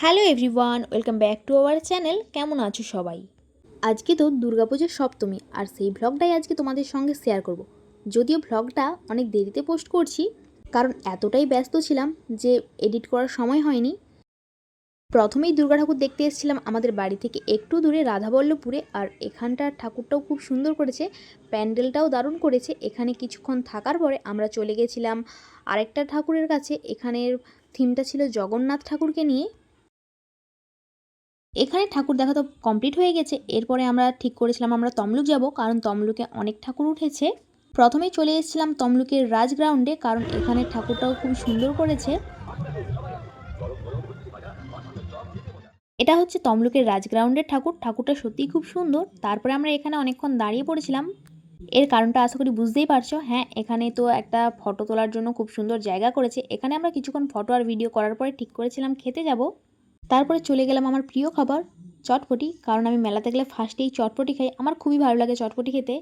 Hello everyone, welcome back to our channel. কেমন আছো সবাই? আজকে তো দুর্গাপুজোর সপ্তমী, আর সেই ভ্লগটাই আজকে তোমাদের সঙ্গে শেয়ার করব। যদিও ভ্লগটা অনেক দেরিতে পোস্ট করছি, কারণ এতটাই ব্যস্ত ছিলাম যে এডিট করার সময় হয়নি। প্রথমেই দুর্গা ঠাকুর দেখতে এসেছিলাম আমাদের বাড়ি থেকে একটু দূরে রাধাবল্লভপুরে, আর এখানটার ঠাকুরটাও খুব সুন্দর করেছে, প্যান্ডেলটাও দারুণ করেছে। এখানে কিছুক্ষণ থাকার পরে আমরা চলে গেছিলাম আরেকটা ঠাকুরের কাছে, এখানের থিমটা ছিল জগন্নাথ ঠাকুরকে নিয়ে। এখানে ঠাকুর দেখা তো কমপ্লিট হয়ে গেছে। এরপরে আমরা ঠিক করেছিলাম আমরা তমলুক যাব, কারণ তমলুকে অনেক ঠাকুর উঠেছে। প্রথমেই চলে এসেছিলাম তমলুকের রাজ গ্রাউন্ডে কারণ এখানে ঠাকুরটাও খুব সুন্দর করেছে। এটা হচ্ছে তমলুকের রাজ গ্রাউন্ডের ঠাকুর। ঠাকুরটা সত্যিই খুব সুন্দর। তারপরে আমরা এখানে অনেকক্ষণ দাঁড়িয়ে পড়েছিলাম। এর কারণটা আশা করি বুঝতেই পারছ। হ্যাঁ এখানে তো একটা ফটো তোলার জন্য খুব সুন্দর জায়গা করেছে। এখানে আমরা কিছুক্ষণ ফটো আর ভিডিও করার পরে ঠিক করেছিলাম খেতে যাব। তারপরে চলে গেলাম আমার প্রিয় খাবার, চটপটি। কারণ আমি মেলাতে গেলে ফার্স্টেই চটপটি খাই। আমার খুবই ভালো লাগে চটপটি খেতে।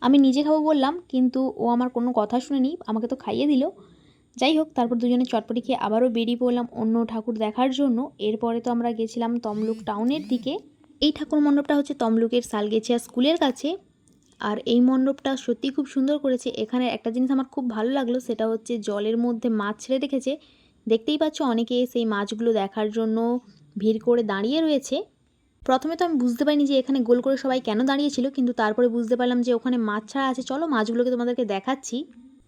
আমি নিজে খাব বললাম, কিন্তু ও আমার কোনো কথা শুনেনি, আমাকে তো খাইয়ে দিল। যাই হোক, তারপর দুজনে চটপটি খেয়ে আবারও বেরিয়ে পড়লাম অন্য ঠাকুর দেখার জন্য। এরপরে তো আমরা গেছিলাম তমলুক টাউনের দিকে। এই ঠাকুর মণ্ডপটা হচ্ছে তমলুকের সালগেছিয়া স্কুলের কাছে। আর এই মণ্ডপটা সত্যি খুব সুন্দর করেছে। এখানে একটা জিনিস আমার খুব ভালো লাগল, সেটা হচ্ছে জলের মধ্যে মাছ ছেড়ে রেখেছে। দেখতেই পাচ্ছ অনেকে সেই মাছগুলো দেখার জন্য ভিড় করে দাঁড়িয়ে রয়েছে। প্রথমে তো আমি বুঝতে পারিনি যে এখানে গোল করে সবাই কেন দাঁড়িয়েছিল, কিন্তু তারপরে বুঝতে পারলাম যে ওখানে মাছ ছাড়া আছে। চলো মাছগুলোকে তোমাদেরকে দেখাচ্ছি।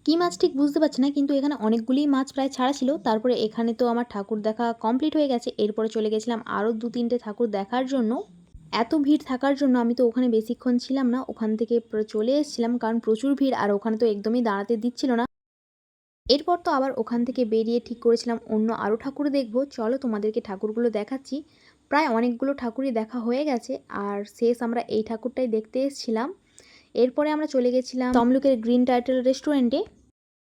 কী মাছ ঠিক বুঝতে পারছি না, কিন্তু এখানে অনেকগুলিই মাছ প্রায় ছাড়া ছিল। তারপরে এখানে তো আমার ঠাকুর দেখা কমপ্লিট হয়ে গেছে। এরপরে চলে গেছিলাম আরও দু তিনটে ঠাকুর দেখার জন্য। এত ভিড় থাকার জন্য আমি তো ওখানে বেশিক্ষণ ছিলাম না, ওখান থেকে চলে এসেছিলাম। কারণ প্রচুর ভিড়, আর ওখানে তো একদমই দাঁড়াতে দিচ্ছিল না। এরপর তো আবার ওখান থেকে বেরিয়ে ঠিক করেছিলাম, অন্য আরও ঠাকুর দেখব। চলো তোমাদেরকে ঠাকুরগুলো দেখাচ্ছি। প্রায় অনেকগুলো ঠাকুরই দেখা হয়ে গেছে, আর শেষ আমরা এই ঠাকুরটাই দেখতে এসেছিলাম। এরপরে আমরা চলে গেছিলাম তমলুকের গ্রিন টাইটেল রেস্টুরেন্টে।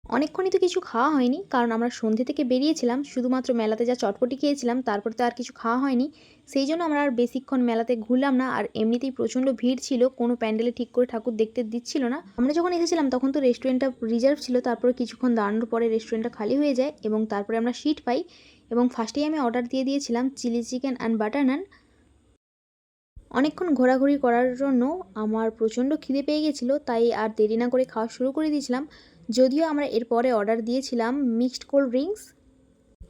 অনেকক্ষণই তো কিছু খাওয়া হয়নি, কারণ আমরা সন্ধ্যে থেকে বেরিয়েছিলাম, শুধুমাত্র মেলাতে যা চটপটি খেয়েছিলাম, তারপর তো আর কিছু খাওয়া হয়নি। সেই জন্য আমরা আর বেশিক্ষণ মেলাতে ঘুরলাম না, আর এমনিতেই প্রচণ্ড ভিড় ছিল, কোনো প্যান্ডেলে ঠিক করে ঠাকুর দেখতে দিচ্ছিল না। আমরা যখন এসেছিলাম, তখন তো রেস্টুরেন্টটা রিজার্ভ ছিল, তারপরে কিছুক্ষণ দাঁড়ানোর পরে রেস্টুরেন্টটা খালি হয়ে যায় এবং তারপরে আমরা সিট পাই এবং ফার্স্টেই আমি অর্ডার দিয়ে দিয়েছিলাম chilli chicken and butter naan অনেকক্ষণ ঘোরাঘুরি করার জন্য আমার প্রচণ্ড খিদে পেয়ে গেছিল, তাই আর দেরি না করে খাওয়া শুরু করে দিয়েছিলাম। যদিও আমরা এরপরে অর্ডার দিয়েছিলাম মিক্সড কোল্ড ড্রিঙ্কস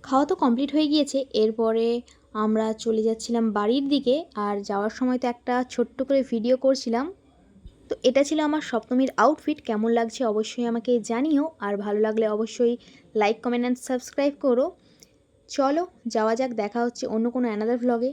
খাওয়া তো কমপ্লিট হয়ে গিয়েছে। এরপরে আমরা চলে যাচ্ছিলাম বাড়ির দিকে আর যাওয়ার সময় তো একটা ছোট্ট করে ভিডিও করছিলাম। তো এটা ছিল আমার সপ্তমীর আউটফিট কেমন লাগছে অবশ্যই আমাকে জানিও। আর ভালো লাগলে অবশ্যই লাইক কমেন্ট অ্যান্ড সাবস্ক্রাইব করো। চলো, যাওয়া যাক, দেখা হচ্ছে অন্য কোনো অ্যানাদার ভ্লগে